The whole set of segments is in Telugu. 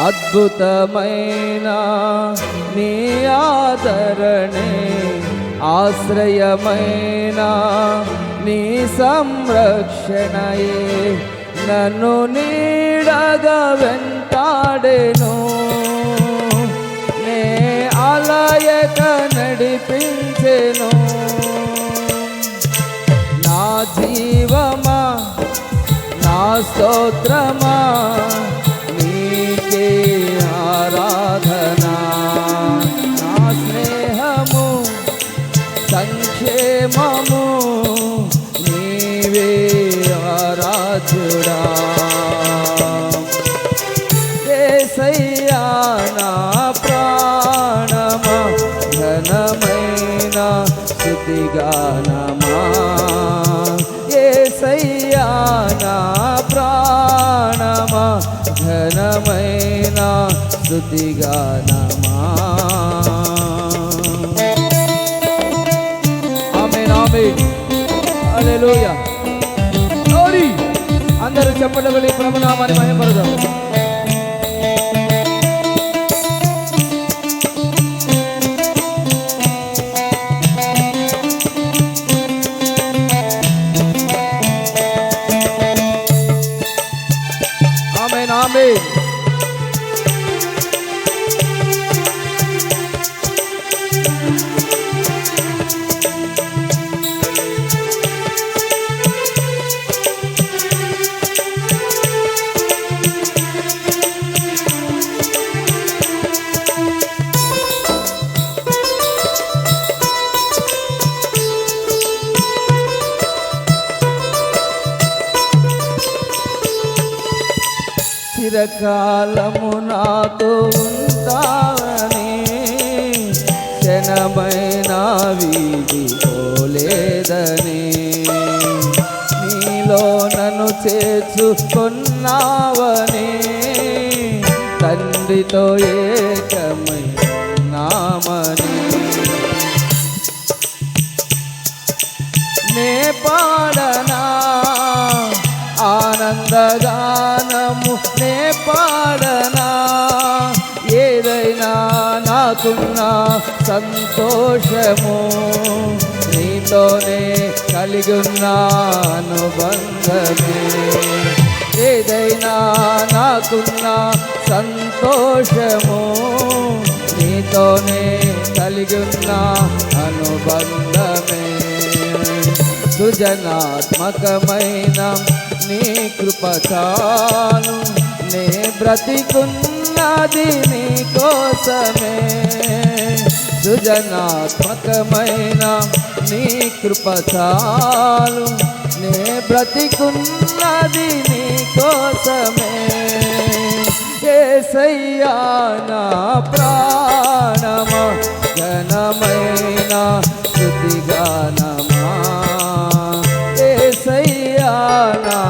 అద్భుతమైన నీ ఆదరణే ఆశ్రయమైన నీ సంరక్షణయే. నన్ను నీడగా వెంటాడెను నే అలయక నడిపించెను. నా జీవమా నా స్తోత్రమా స్థుతిగానమా ఏసయ్యా నా ప్రాణమా. ఘనమైన స్థుతిగానమా ఆమేన్ ఆమేన్. హల్లెలూయా. గ్లోరీ అందరూ చెప్పడం వెళ్ళి ప్రభునామాన్ని మహిమపడదాం చిరకాలము నాతో ఉంటావని క్షణమైన వీధి పోలేదని. నీలో నన్ను చేర్చుకున్నావని తండ్రితో ఏ సంతోషము నీతోనే కలిగి ఉన్న ఏదైనా నాకున్న సంతోషము నీతోనే కలిగి ఉన్న అనుబంధమే సృజనాత్మకమైన నీ కృప నే బ్రతికున్నది నీ కోసమే. సృజనాత్మకమైన నీ కృపచాలు నే బ్రతికున్నది నీ కోసమే. ఏసయ్యా నా ప్రాణమా ఘనమైన స్థుతిగానమా. ఏసయ్యా నా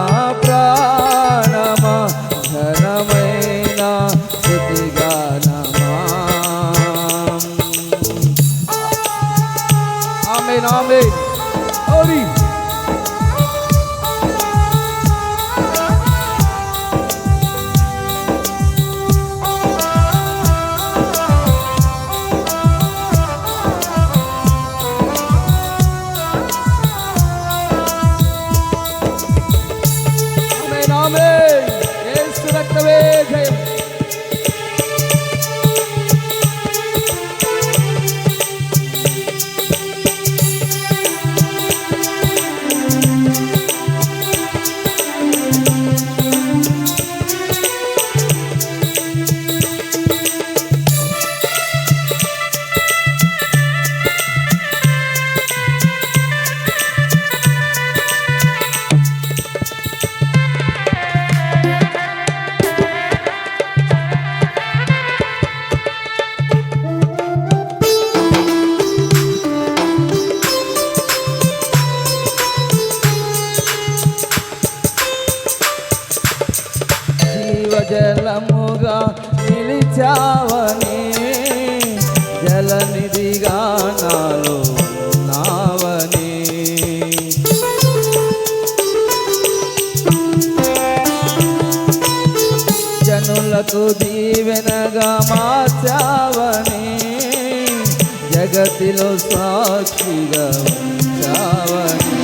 జగతిలో సాక్షిగా ఉంచావని.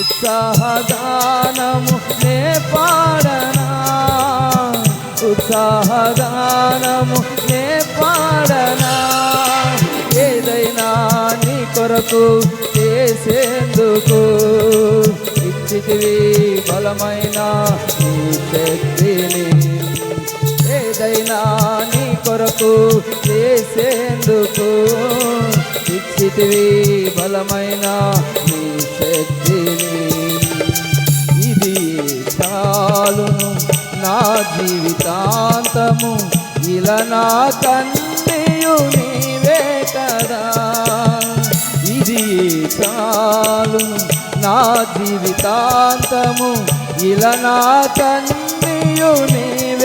ఉత్సాహగానము నే పాడనా? ఉత్సాహగానము నే పాడనా? ఏదైనా నీ కొరకు చేసేందుకు ఇచ్చితివి బలమైన నీ శక్తిని. ఏదైనా నీ కొరకు చేసేందుకు ఇచ్చితివి బలమైన నీ శక్తిని. ఇది చాలును నా జీవితాంతము. ఇలా నా కన్నీయు నీవే కదా. ఇది చాలును నా జీవితాంతము. ఇలా నా కన్నీయు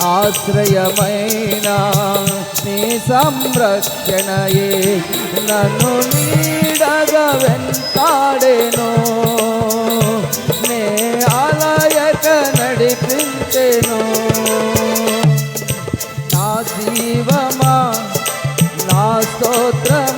ఆశ్రయమైన నీ సంరక్షణయే నన్ను నీడగా వెంటాడేను. నే ఆలయక నడిపించెను. నా జీవమా నా స్తోత్రమా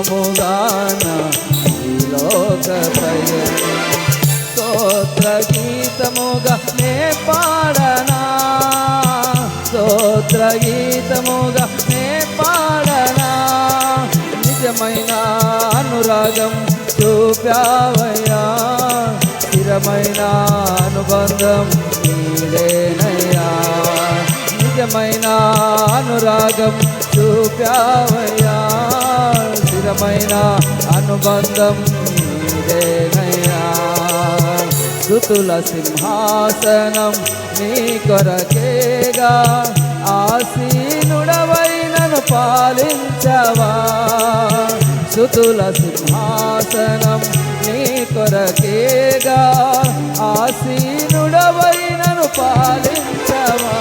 క్షేమముగాన లోక స్తోత్ర గీతముగా నే పాడనా? స్తోత్ర గీతముగా నే పాడనా? నిజమైన అనురాగం చూపావయ్యా. స్థిరమైన అనుబంధం నీడేనయ్యా నిజమైన అనురాగం చూపావయ్యా. స్థిరమైన అనుబంధం నీదేనయ్యా. స్థుతుల సింహాసనం నీ కొరకేగా. ఆసీనుడవైనను పాలించవా. సుతుల సింహాసనం నీ కొరకేగా. ఆసీనుడవైనను పాలించవా.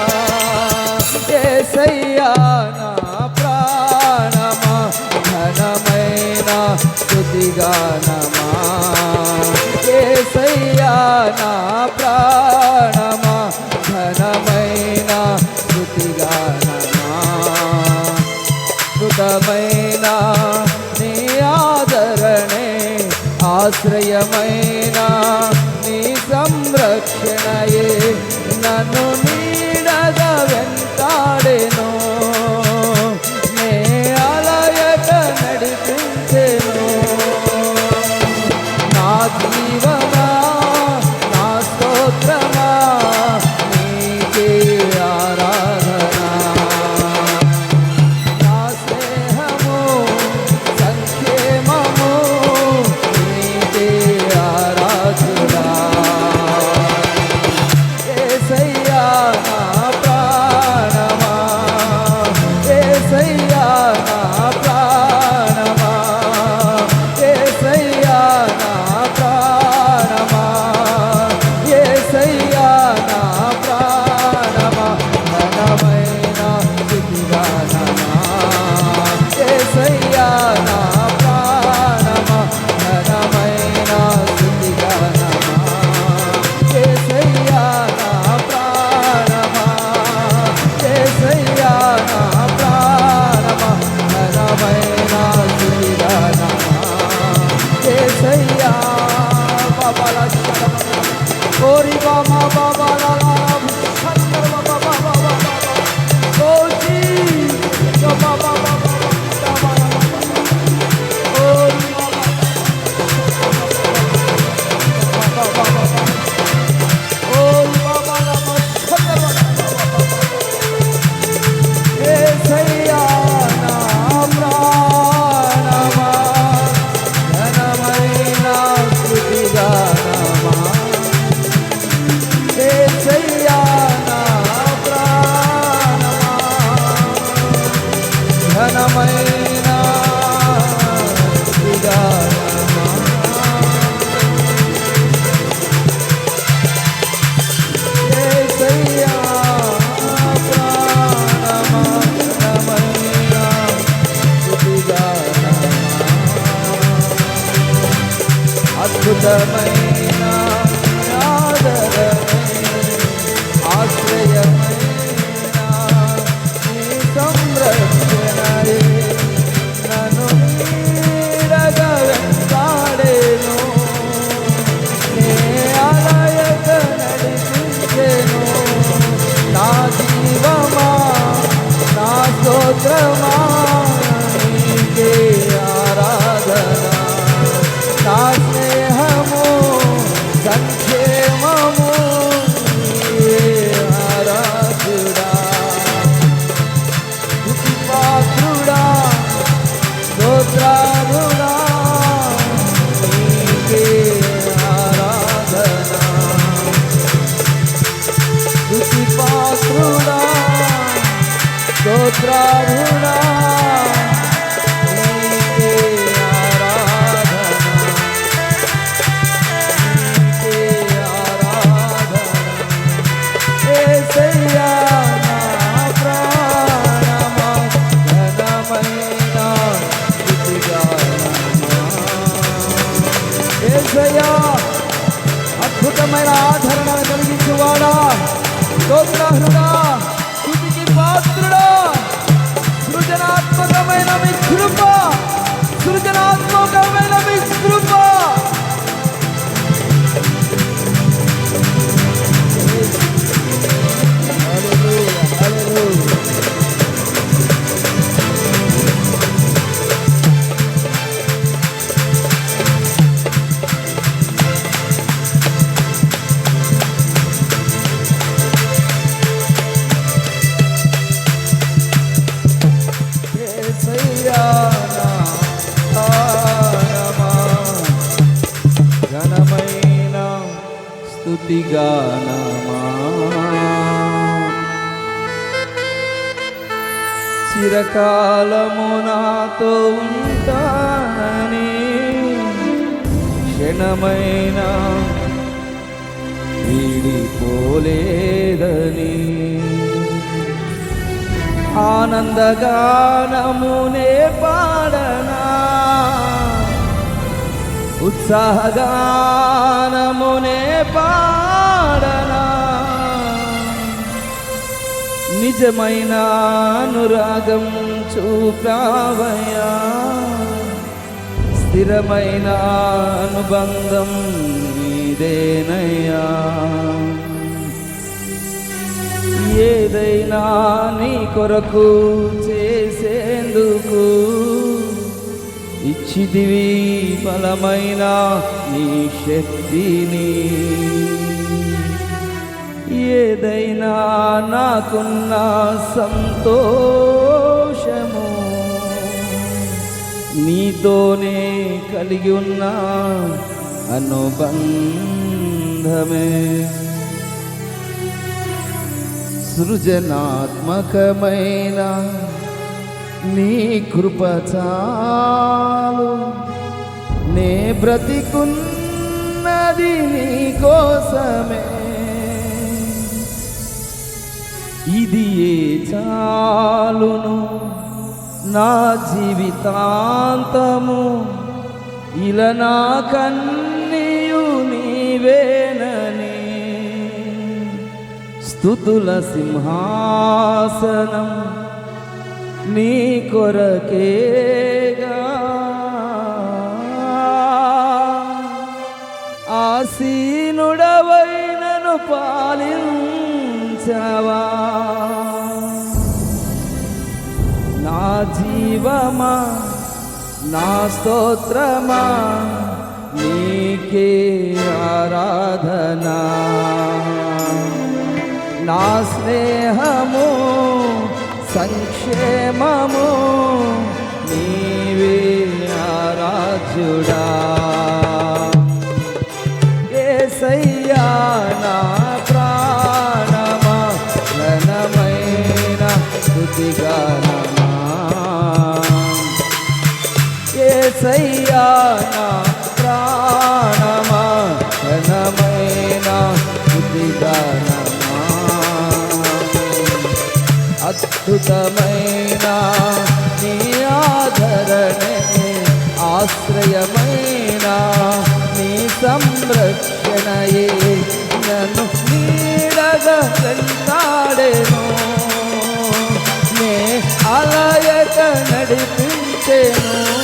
ఏసయ్యా నా ప్రాణమా ధనమా స్థుతిగానమా? ఏసయ్యా నా ప్రాణమా? ఘనమైన స్థుతిగానమా? కృతమైన నీ ఆదరణే ఆశ్రయమైన నీ సంరక్షణయే నన్ను నీ समय స్థుతికి పాత్రుడా సృజనాత్మకమైన మీ కృప సృజనాత్మకమైన మీ కృప Hallelujah, hallelujah. స్తుతిగానమా చిరకాలము నాతో ఉంటానని క్షణమైన వీడిపోలేదని. ఆనందగానమునే పా ఉత్సాహగానమునే పాడనా. నిజమైన అనురాగం చూపావయా స్థిరమైన అనుబంధం నీదేనయ్యా. ఏదైనా నీ కొరకు చేసేందుకు ఇచ్చిదివి బలమైన నీ శక్తిని. ఏదైనా నాకున్న సంతోషము నీతోనే కలిగి ఉన్న అనుబంధమే. సృజనాత్మకమైన నీ కృప చాలు. నే బ్రతికున్నది నీ కోసమే. ఇది ఏ చాలును? నా జీవితాంతము ఇలా నా కన్నీయు నీవేనని. స్థుతుల సింహాసనం నీ కొరకేగా. ఆసీనుడవైనను పాలించవా. నా జీవమా నా స్తోత్రమా నీకే ఆరాధనా. నా స్నేహము సంక్షేమము నీవే ఆరాధ్యుడా. ఏసయ్యా నా ప్రాణమా ఘనమైన స్తుతిగానమా ఏసయ్యా నా ప్రాణమా ఘనమైన అద్భుతమైన నీ ఆదరణే ఆశ్రయమైన నీ సంరక్షణయే. నన్ను నీడగా వెంటాడేను. నే అలయక నడిపించేను.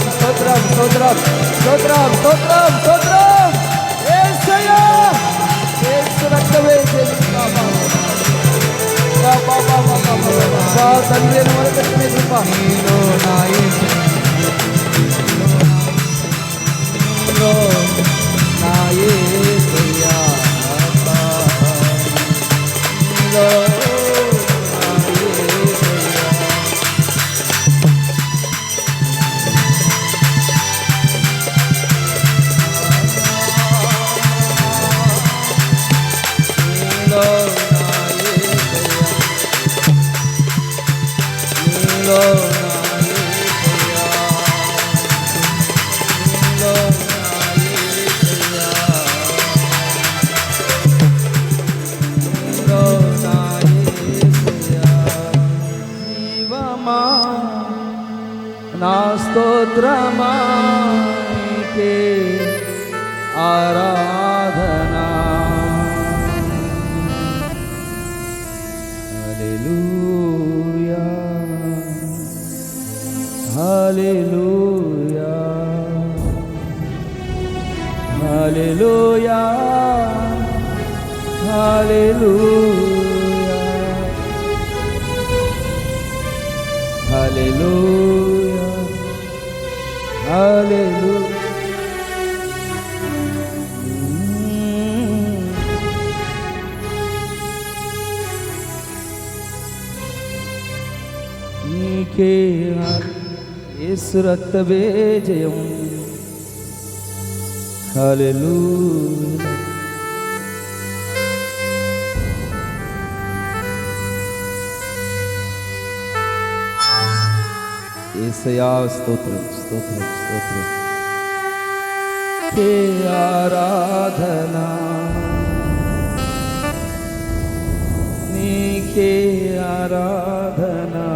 స్తోత్రం స్తోత్రం స్తోత్రం స్తోత్రం స్తోత్రం స్తోత్రం రక్తమే తండ్రి వరకృష్ణ కృప నీలో నాయ స్తోత్రమా నీకే ఆరాధనా హల్లెలూయా హల్లెలూయా హల్లెలూయా హల్లెలూయా హల్లెలూయా నీకే యేసు రక్తమే జయం హల్లెలూయా ఏసయా స్తోత్రం. స్తోత్రం స్తోత్రం కే ఆరాధనా నీకే ఆరాధనా